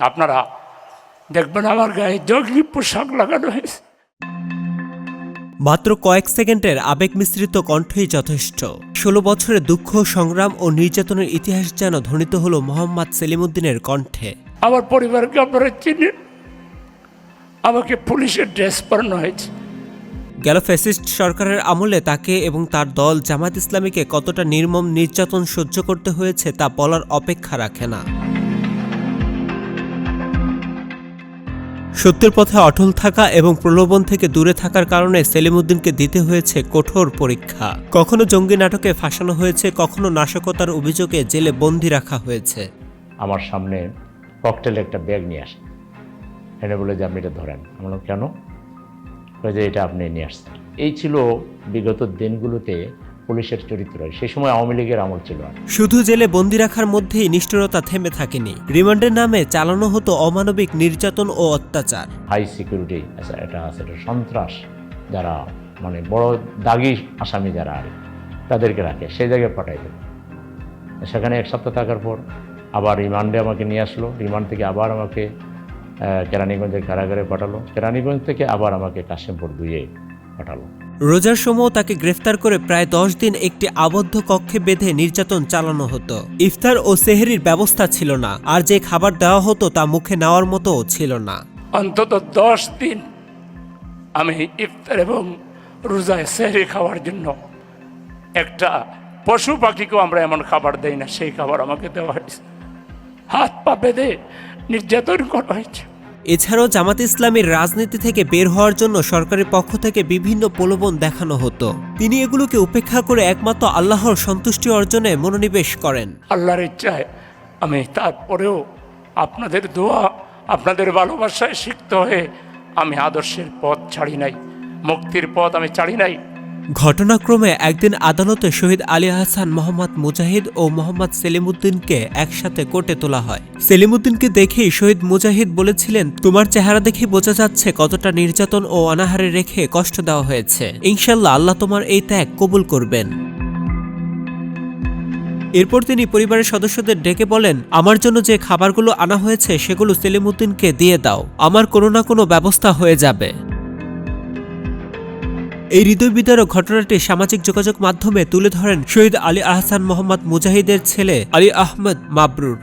আপনারা দেখবেন আমার গায়ে জঙ্গি পোশাক লাগানো হয়েছে। মাত্র কয়েক সেকেন্ডের আবেগ মিশ্রিত কণ্ঠই যথেষ্ট। ষোলো বছরের দুঃখ সংগ্রাম ও নির্যাতনের ইতিহাস যেন ধ্বনিত হল মোহাম্মদ সেলিমুদ্দিনের কণ্ঠে। আমার পরিবারকে আপনারা চিনেন? আমাকে পুলিশের ড্রেস পরানো হয়েছে। গেল ফ্যাসিস্ট সরকারের আমলে তাকে এবং তার দল জামাত ইসলামীকে কতটা নির্মম নির্যাতন সহ্য করতে হয়েছে তা বলার অপেক্ষা রাখে না। সত্যের পথে অটল থাকা এবং প্রলোভন থেকে দূরে থাকার কারণে সেলিমুদ্দিনকে দিতে হয়েছে কঠোর পরীক্ষা। কখনো জঙ্গি নাটকে ফাঁসানো হয়েছে, কখনো নাশকতার অভিযোগে জেলে বন্দি রাখা হয়েছে। আমার সামনে ককটেল একটা ব্যাগ নিয়ে আসে এনে বলে যে, আপনি এটা ধরেন। আমি বললাম, কেন? যে, এটা আপনি নিয়ে আসছেন। এই ছিল বিগত দিনগুলোতে পুলিশের চরিত্র। সেই সময় আওয়ামী লীগের আমল ছিল শুধু জেলে বন্দি রাখার মধ্যেই নিষ্ঠুরতা থেমে থাকেনি। রিমান্ডের নামে চালানো হতো অমানবিক নির্যাতন ও অত্যাচার। হাই সিকিউরিটি এটা আছে এটা সন্ত্রাস যারা মানে বড় দাগি আসামি যারা আর তাদেরকে রাখে সেই জায়গায় পাঠাই দেবে সেখানে এক সপ্তাহ থাকার পর আবার রিমান্ডে আমাকে নিয়ে আসলো। রিমান্ড থেকে আবার আমাকে কেরানীগঞ্জের কারাগারে পাঠালো। কেরানীগঞ্জ থেকে আবার আমাকে কাশিমপুর দুইয়ে পাঠালো। রোজার সময় তাকে গ্রেফতার করে প্রায় দশ দিন একটি আবদ্ধ কক্ষে বেঁধে নির্যাতন চালানো হতো। ইফতার ও সেহরির ব্যবস্থা ছিল না, আর যে খাবার দেওয়া হতো তা মুখে নেওয়ার মতো ছিল না। অন্তত দশ দিন আমি ইফতার এবং রোজায় সেহরি খাওয়ার জন্য একটা পশু পাখিকেও আমরা এমন খাবার দেই না, সেই খাবার আমাকে দেওয়া হয়েছে। হাত পা বেঁধে নির্যাতন করা হয়েছে। এছাড়াও জামাত ইসলামের রাজনীতি থেকে বের হওয়ার জন্য সরকারের পক্ষ থেকে বিভিন্ন প্রলোভন দেখানো হতো। তিনি এগুলোকে উপেক্ষা করে একমাত্র আল্লাহর সন্তুষ্টি অর্জনে মনোনিবেশ করেন। আল্লাহর ইচ্ছায় আমি তারপরেও আপনাদের দোয়া, আপনাদের ভালোবাসায় শিখতে হয়ে আমি আদর্শের পথ ছাড়ি নাই, মুক্তির পথ আমি ছাড়ি নাই। ঘটনাক্রমে একদিন আদালতে শহীদ আলী হাসান মোহাম্মদ মুজাহিদ ও মোহাম্মদ সেলিমুদ্দিনকে একসাথে কোর্টে তোলা হয়। সেলিমুদ্দিনকে দেখেই শহীদ মুজাহিদ বলেছিলেন, তোমার চেহারা দেখে বোঝা যাচ্ছে কতটা নির্যাতন ও অনাহারে রেখে কষ্ট দেওয়া হয়েছে। ইনশাল্লাহ আল্লাহ তোমার এই ত্যাগ কবুল করবেন। এরপর তিনি পরিবারের সদস্যদের ডেকে বলেন, আমার জন্য যে খাবারগুলো আনা হয়েছে সেগুলো সেলিমুদ্দিনকে দিয়ে দাও। আমার কোনো না কোনো ব্যবস্থা হয়ে যাবে। এই হৃদয় বিদারক ঘটনাটি সামাজিক যোগাযোগ মাধ্যমে তুলে ধরেন শহীদ আলী আহসান মোহাম্মদ মুজাহিদের ছেলে আলী আহমেদ মাবরুর।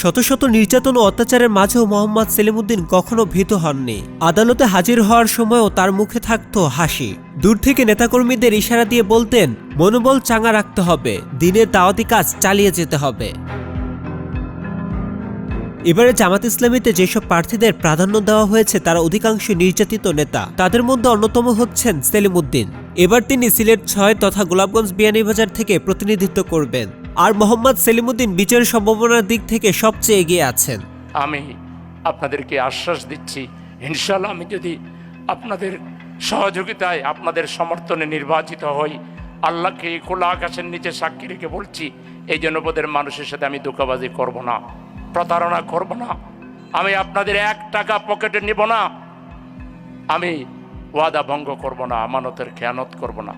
শত শত নির্যাতন ও অত্যাচারের মাঝেও মোহাম্মদ সেলিমুদ্দিন কখনো ভীত হননি। আদালতে হাজির হওয়ার সময়ও তার মুখে থাকতো হাসি। দূর থেকে নেতাকর্মীদের ইশারা দিয়ে বলতেন, মনোবল চাঙ্গা রাখতে হবে। দিনে দাওয়াতি কাজ চালিয়ে যেতে হবে। এবারে জামাত ইসলামীতে যেসব প্রার্থীদের প্রাধান্য দেওয়া হয়েছে, তারা অধিকাংশ নির্যাতিত নেতা। তাদের মধ্যে অন্যতম হচ্ছেন সেলিমুদ্দিন। এবার তিনি সিলেট ছয় তথা গোলাপগঞ্জ বিয়ানীবাজার থেকে প্রতিনিধিত্ব করবেন। আর মোহাম্মদ সেলিমুদ্দিন বিজয়ের সম্ভাবনার দিক থেকে সবচেয়ে এগিয়ে আছেন। আমি আপনাদেরকে আশ্বাস দিচ্ছি ইনশাল্লাহ আমি যদি আপনাদের সহযোগিতায় আপনাদের সমর্থনে নির্বাচিত হই, আল্লাহকে খোলা আকাশের নিচে সাক্ষী রেখে বলছি, এই জনপদের মানুষের সাথে আমি ধোকাবাজি করব না। প্রতারণা করব না। আমি আপনাদের এক টাকা পকেটে নিব না। আমি ওয়াদা ভঙ্গ করব না, আমানতের খেয়ানত করব না।